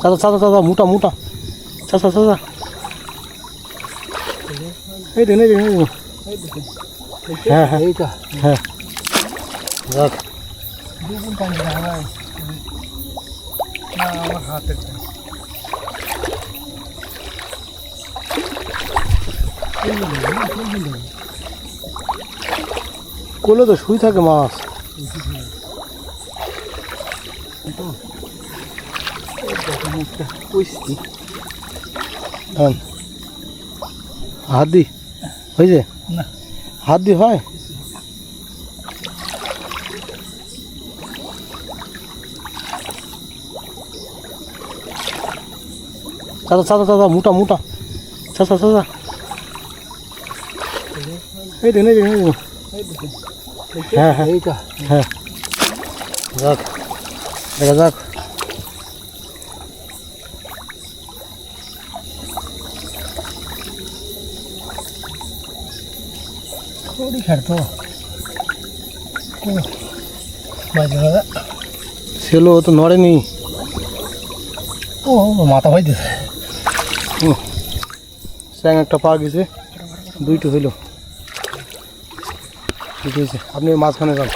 চাচা চাচা চাচা মোটা মোটা চাচা চাচা এই দেখুন এই দেখুন এই দেখুন। হ্যাঁ হ্যাঁ এইটা হ্যাঁ যাক দুগুণ পানি দেখা যায় না আমার হাতে কোলে তো শুই থাকে মাছ পুষছি হ্যাঁ হাত দি হয়েছে না। হাত দি হয় চাচা চাচা চাচা মোটা মোটা চাচা চাচা এই দেখুন এই দেখুন। হ্যাঁ হ্যাঁ এইটা হ্যাঁ যাক দেখা যাক ধরা ছেলে ও তো নড়েনি ও মাথা ভাই দিছে স্যাং একটা পা গেছে দুইটো হইল ঠিক হয়েছে আপনি মাঝখানে যান